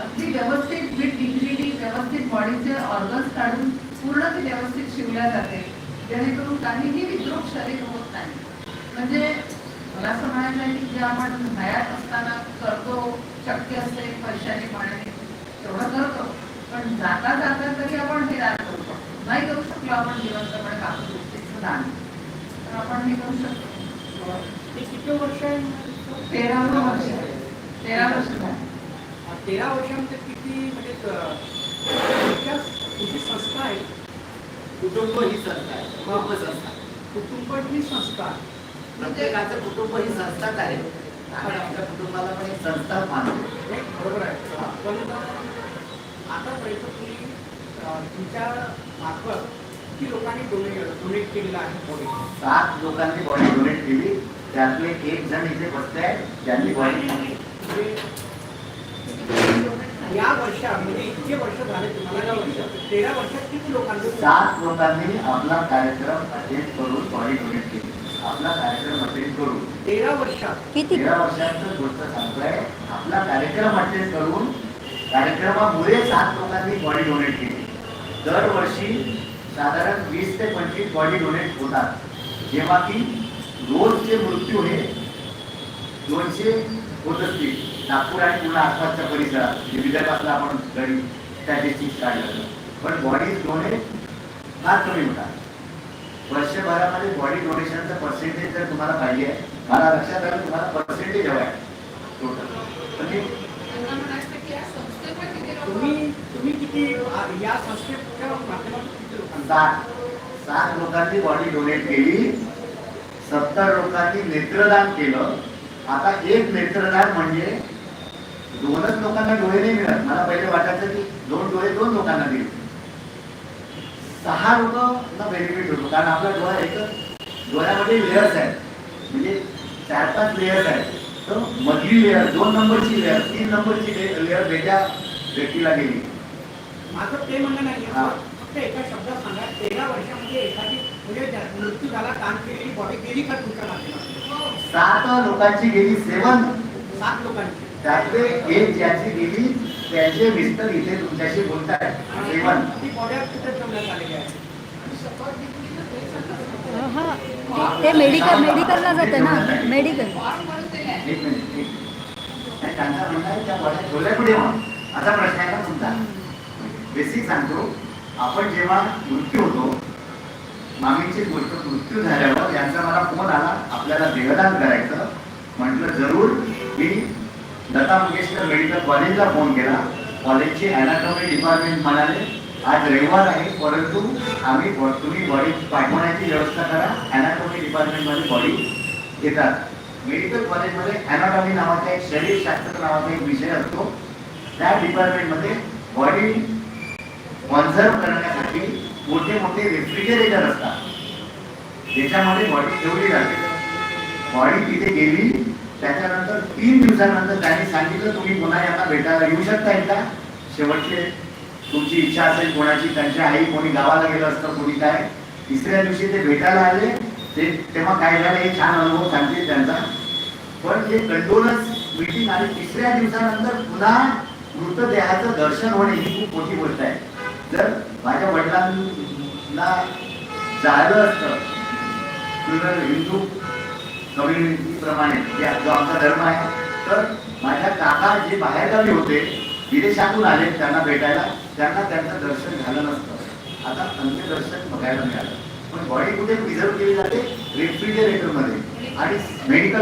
अगदी व्यवस्थित with dignity व्यवस्थित बॉडीचे ऑर्गन्स काढून पूर्ण ती व्यवस्थित शिवल्या जाते. जेणेकरून काहीही विद्रूप शरीर होत नाही. म्हणजे मला असं म्हणायचं आहे की जे आपण हयात असताना करतो शक्य असते पैशाने पाण्याने तेवढं करतो. पण जाता जाता तरी आपण हे दान करू शकतो. नाही करू शकलो आपण जिवंतपणे कापूस दान तर आपण हे करू शकतो. ते किती वर्ष आहे? तेरावं वर्ष. तेरा वर्ष झाली. तेरा वर्षामध्ये किती म्हणजे तुमची संस्था आहे. कुटुंब ही संस्था आहे. कुटुंब संस्था. कुटुंब ही संस्था. प्रत्येकाचं कुटुंब ही संस्थाच आहे. आम्ही आमच्या कुटुंबाला पण एक संस्था मानतो. बरोबर आहे. पण आतापर्यंत तुम्ही तुमच्या मार्फत किती लोकांनी डोनेट डोनेट केलेलं आहे बॉडी सात लोकांनी बॉडी डोनेट केली. त्यातले एक जण इथे बसले त्यांनी बॉडी म्हणजे या वर्षात म्हणजे इतके वर्ष झाले तुम्हाला तेरा वर्षात किती लोकांनी सात लोकांनी आपला कार्यक्रम अटेंड करून बॉडी डोनेट केली. आपला कार्यक्रम अटेंड करून. तेरा वर्षात. किती? तेरा वर्षाचं गोष्ट सांगतोय. आपला कार्यक्रम अटेंड करून कार्यक्रमामुळे सात लोकांनी बॉडी डोनेट केली. दरवर्षी साधारण वीस ते पंचवीस बॉडी डोनेट होतात. जेव्हा की रोजचे मृत्यू हे दोनशे होत असतील नागपूर आणि पुन्हा आसपासच्या परिसरात विदर्भातला आपण गडी स्टॅटिस्टिक्स काढलं पण बॉडी डोनेट फार कमी होतात वर्षभरामध्ये बॉडी डोनेशनचं पर्सेंटेज जर तुम्हाला पाहिजे आहे मला लक्षात आलं तुम्हाला पर्सेंटेज हवं आहे. टोटल तुम्ही तुम्ही किती या संस्थेच्या माध्यमातून सात. सात लोकांनी बॉडी डोनेट केली. सत्तर लोकांनी नेत्रदान केलं. आता एक नेत्रदान म्हणजे दोनच लोकांना डोळे नाही मिळत. मला पहिले वाटायचं की दोन डोळे दोन लोकांना दिले सहा लोकांना बेनिफिट होतो. कारण आपला डोळा एक डोळ्यामध्ये लेयर्स आहेत. म्हणजे चार पाच लेयर्स आहेत. तर मधली लेअर दोन नंबरची लेअर तीन नंबरची लेअर वेगळ्या व्यक्तीला गेली. माझं ते म्हणणं नाही. फक्त एका शब्दात सांगा तेरा वर्षामध्ये एखादी म्हणजे मृत्यू झाला दान केलेली बॉडी गेली का तुमच्या माध्यमातून सात लोकांची गेली सेवन सात लोकांची. त्यातले एक ज्याची गेली त्यांचे मिस्टर इथे तुमच्याशी बोलताय सेवन ती बॉड्या कुठे ठेवण्यात घेतली ना ते. हा मेडिकल मेडिकलला जाते ना. मेडिकल आहे. त्यांचा म्हणणं आहे त्या बॉड्या ठेवल्या मग? असा प्रश्न आहे का तुमचा? बेसिक सांगतो. आपण जेव्हा मृत्यू होतो मामीची गोष्ट मृत्यू झाल्यावर यांचा मला फोन आला आपल्याला देहदान करायचं. म्हटलं जरूर. मी लता मंगेशकर मेडिकल कॉलेजला फोन केला. कॉलेजची अनाटॉमी डिपार्टमेंट म्हणाले आज रविवार आहे परंतु आम्ही तुम्ही बॉडी पाठवण्याची व्यवस्था करा. अनाटॉमी डिपार्टमेंटमध्ये बॉडी येतात. मेडिकल कॉलेजमध्ये अनाटॉमी नावाचा एक शरीरशास्त्र नावाचा एक विषय असतो. त्या डिपार्टमेंटमध्ये बॉडी कॉन्झर्व करण्यासाठी मोठे मोठे रेफ्रिजरेटर असतात. त्याच्यामध्ये बॉडी ठेवली जाते. बॉडी तिथे गेली त्याच्यानंतर तीन दिवसानंतर त्यांनी सांगितलं तुम्ही पुन्हा यांना भेटायला येऊ शकता का शेवटचे तुमची इच्छा असेल कोणाची त्यांची आई कोणी गावाला गेलं असतं कोणी काय. तिसऱ्या दिवशी ते भेटायला आले. ते तेव्हा काय झालं हे छान अनुभव सांगते त्यांचा. पण ते कंडोलन्स मीटिंग आणि तिसऱ्या दिवसानंतर पुन्हा मृतदेहाचं दर्शन होणे ही खूप मोठी गोष्ट आहे. जर माझ्या वडिलांना जाळलं असतं. हिंदू कम्युनिटीप्रमाणे जो आमचा धर्म आहे. तर माझ्या काका जे बाहेरगावी होते विदेशातून आले त्यांना भेटायला त्यांना त्यांचं दर्शन झालं नसतं. आता अंत्यदर्शन बघायला मिळालं. पण बॉडी कुठे प्रिझर्व केली जाते? रेफ्रिजरेटरमध्ये. आणि मेडिकल